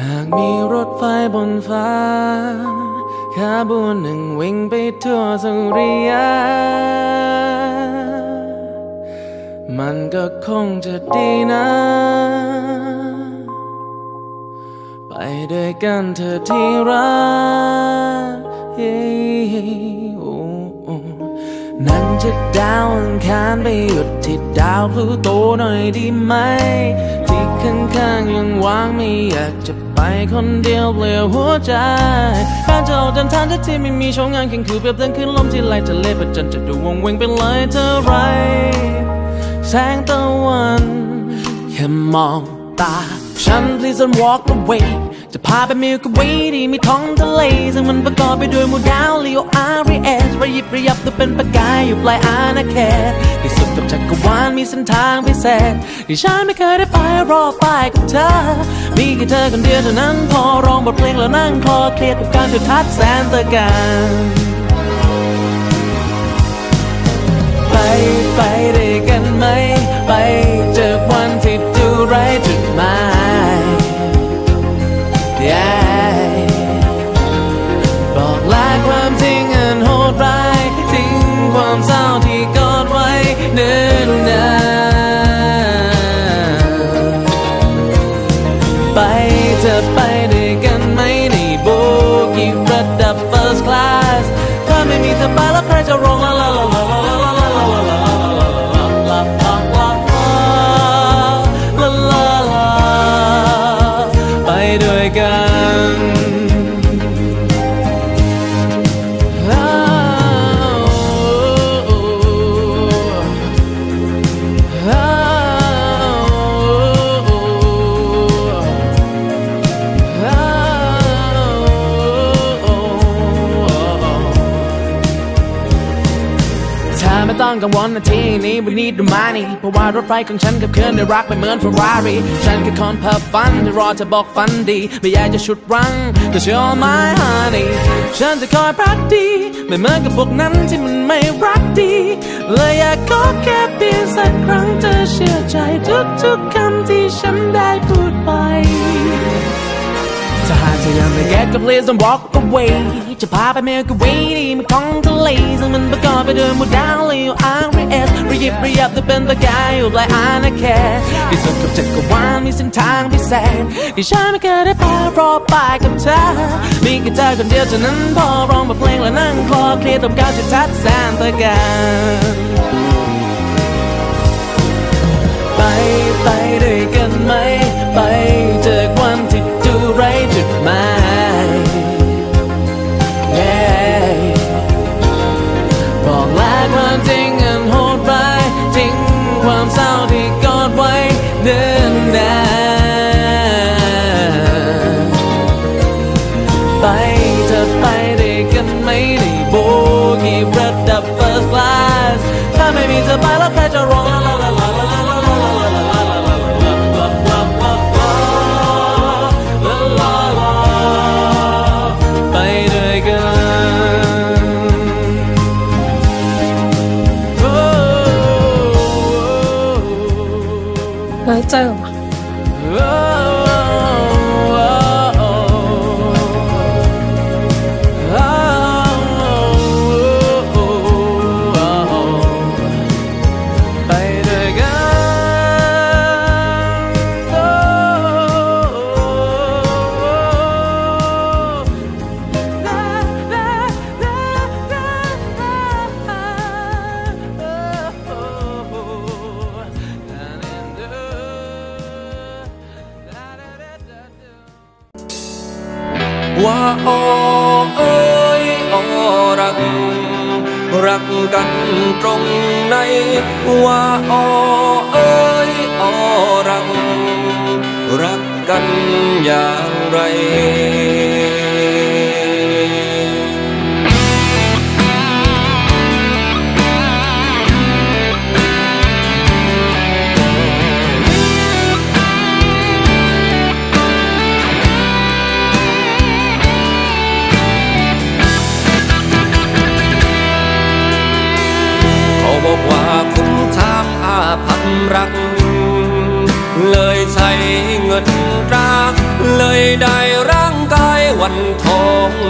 หากมีรถไฟบนฟ้าขบวนหนึ่งวิ่งไปทั่วสุริยะมันก็คงจะดีนะ ไปด้วยกันเธอที่รักนั่นจะดาวอังคารไปหยุดที่ดาวพลูโตหน่อยดีไหมที่ ข้างๆยังวางไม่อยากจะไปคนเดียวเปลี่ยวหัวใจการจะออกเดินทางที่ที่ไม่มีช่องงานแข่งคือเปรียบเดินขึ้นลมที่ไหลทะเลประจันจะดูวงเวงเป็นเลยเท่าไร แสงตะวันแค่มองตา ฉัน please don't walk away จะพาไปมิลกวีที่มีท้องทะเล ซึ่งมันประกอบไปด้วยมูดาวลีโออาร์เอสระยิบระยับตัวเป็นประกายอยู่ปลายอาณาเขต จักรวาลมีเส้นทางพิเศษที่ฉันไม่เคยได้ไปรอไปกับเธอ มีแค่เธอคนเดียวเท่านั้นพอร้องบทเพลงแล้วนั่งคลอเครียดกับการจุดทัดแสนตะการไปไปด้วยกันไหม ไปเจอวันที่ดูไร้จุดหมาย Yeah ไปเธอไปด้วยกันไหมในโบกี้ระดับ first class ถ้าไม่มีเธอไป ต้องกังวลนาทีนี้วันนี้ดูมานี่เพราะว่ารถไฟของฉันกับเคลื่อนได้รักไม่เหมือนเฟอร์รารี่ฉันคือคนเพ้อฝันที่รอจะบอกฝันดีไม่อยากจะชุดรั้งแต่เชื่อ my honey ฉันจะคอยพักดีไม่เหมือนกับพวกนั้นที่มันไม่รักดีเลยอยากขอแค่เพียงสักครั้งเธอเชื่อใจทุกๆคำที่ฉันได้พูดไป ถ้าหากเธอยังไม่เก็ตก็ please don't walk away จะพาไปเมลกวีที่มันของทะเลซึ่งมันประกอบไปด้วยหมูดาวลีโออาร์เอสระยิบระยับแต่เป็นประกายอยู่ปลายอาณาเขตที่สุดกับจักรวาลมีเส้นทางพิเศษที่ฉันไม่เคยได้ไปรอไปกับเธอมีแค่เธอคนเดียวเท่านั้นพอร้องบทเพลงแล้วนั่งคลอเคลียร์ตบก้าวจะทัดแสนตะการไปไปด้วยกันไหมไป Mà 나했자요 รักกันตรงไหนว่าอเอ้ยอรัก รักกันอย่างไร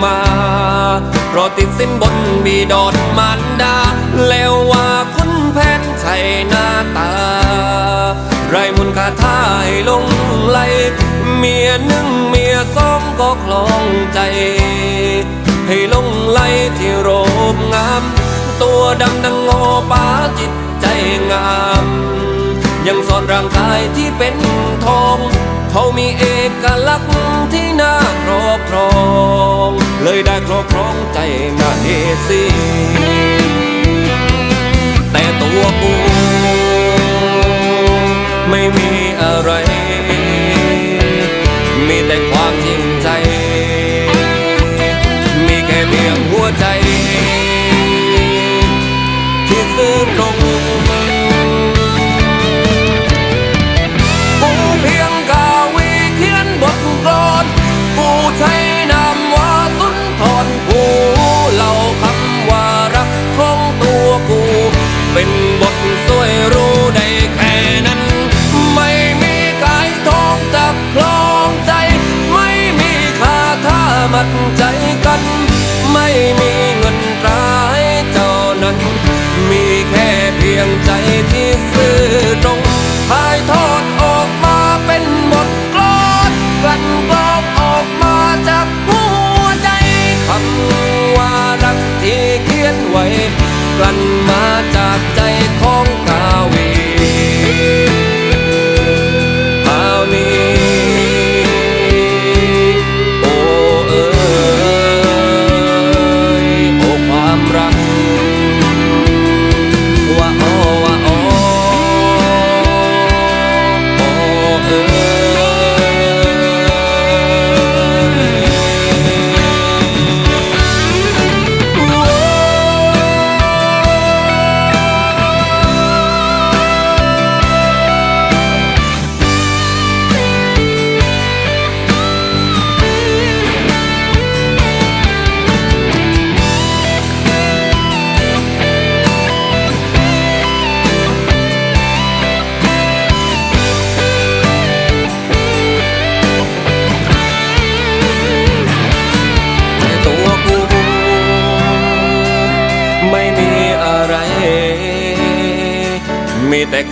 มา เพราะติดสินบนบีดอนมารดา แล้วว่าคุณแผนใช่หน้าตา ไรมุนคาท่ายลงไหล เมียหนึ่งเมียสองก็คลองใจ ให้ลงไหลที่โรบงาม ตัวดำดังงอป้าจิตใจงาม ยังซ่อนร่างกายที่เป็นทอง เขามีเอกลักษณ์ที่น่าครอบครอง เลยได้ครอบครองใจมาเฮซีแต่ตัวกู ยงใจที่ซื่อตรงถ่ายทอดออกมาเป็นบทกลอนกลั่นกรองออกมาจากหัวใจคำว่ารักที่เขียนไว้กลั่น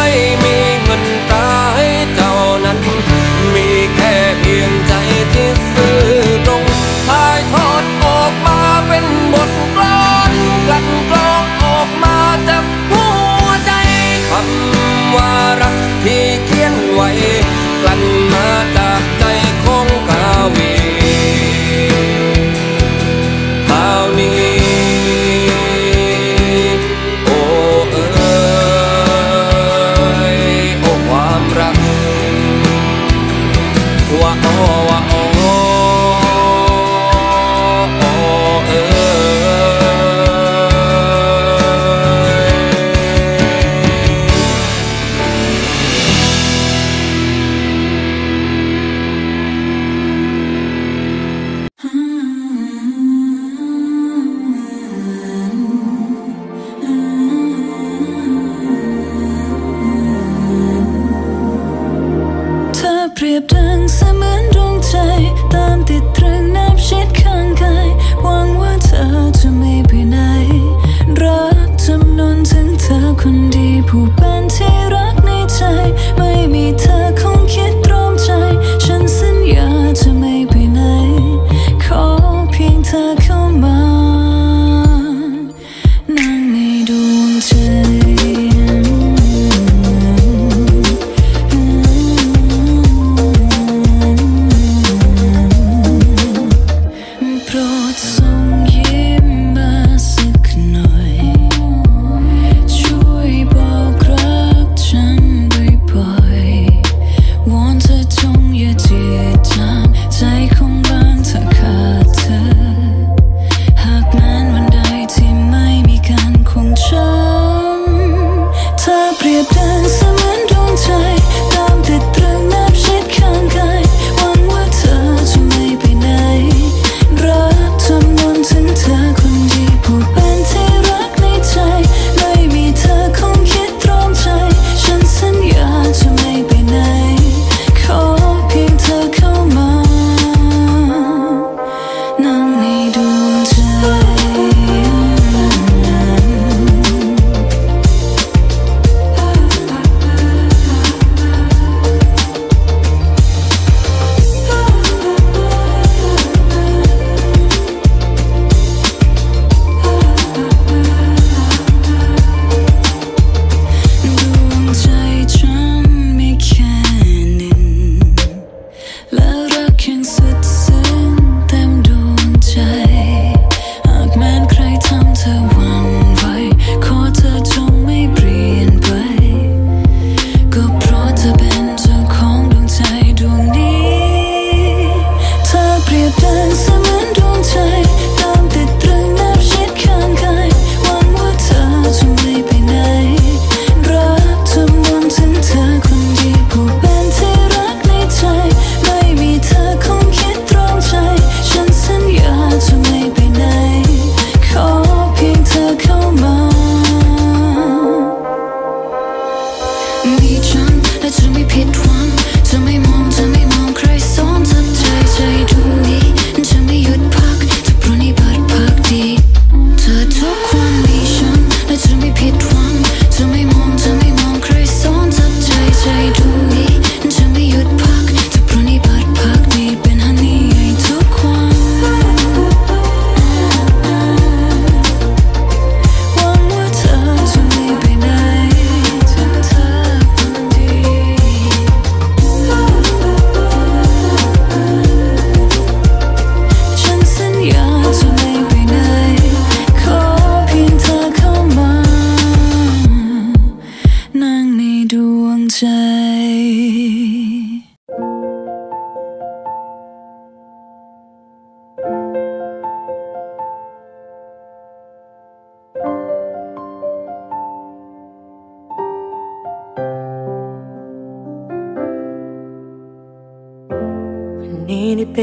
ไม่มี ยบดังเสมือนดวงใจ ตามติดตรึงน้ำชิดข้างกายหวังว่าเธอจะไม่ไปไหน รักจำนวนถึงเธอคนดีผู้เป็นที่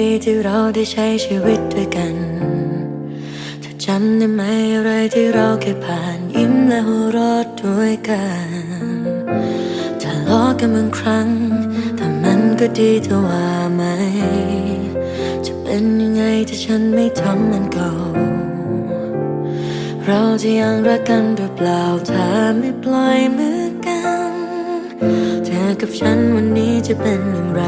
ีที่เราได้ใช้ชีวิตด้วยกันเธอจำได้ไหมอะไรที่เราเคยผ่านยิ้มและหัวเราะด้วยกันทะเลาะกันบางครั้ง แต่มันก็ดีถ้าว่าไหม จะเป็นยังไงถ้าฉันไม่ทำมันเก่า เราจะยังรักกันหรือเปล่าถ้าไม่ปล่อยมือกัน เธอกับฉันวันนี้จะเป็นอย่างไร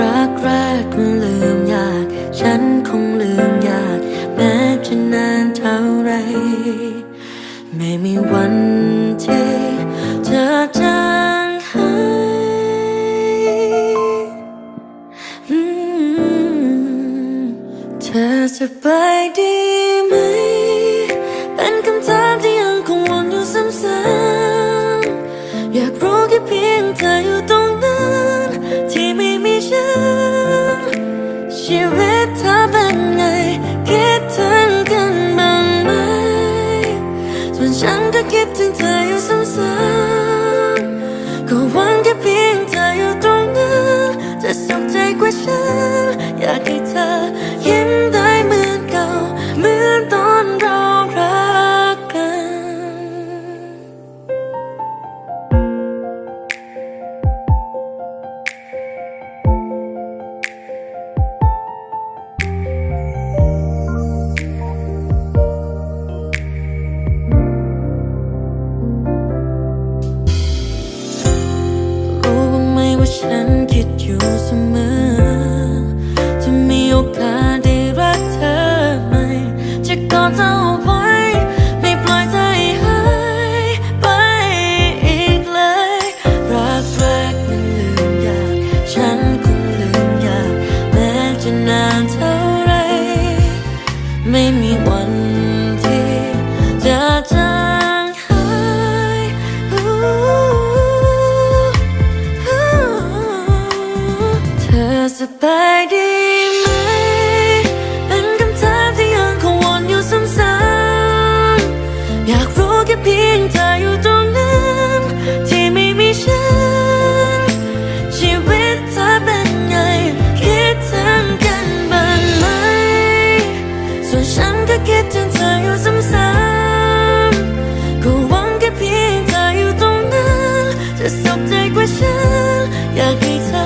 รักแรกมันลืมยาก ฉันคงลืมยาก แม้จะนานเท่าไร ไม่มีวันที่เธอจะ ฉันคิดอยู่เสมอ จะมีโอกาส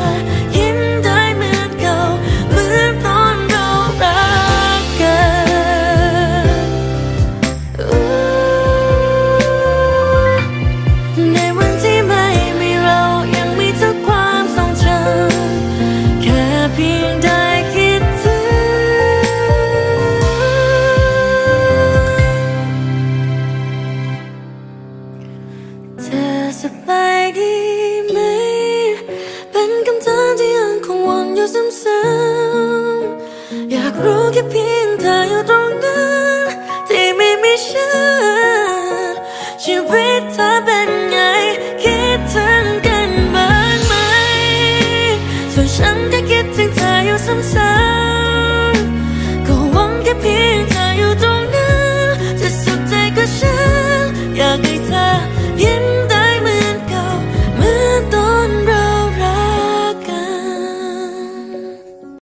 아! ซ้ำๆอยากรู้แค่เพียงเธออยู่ตรงนั้น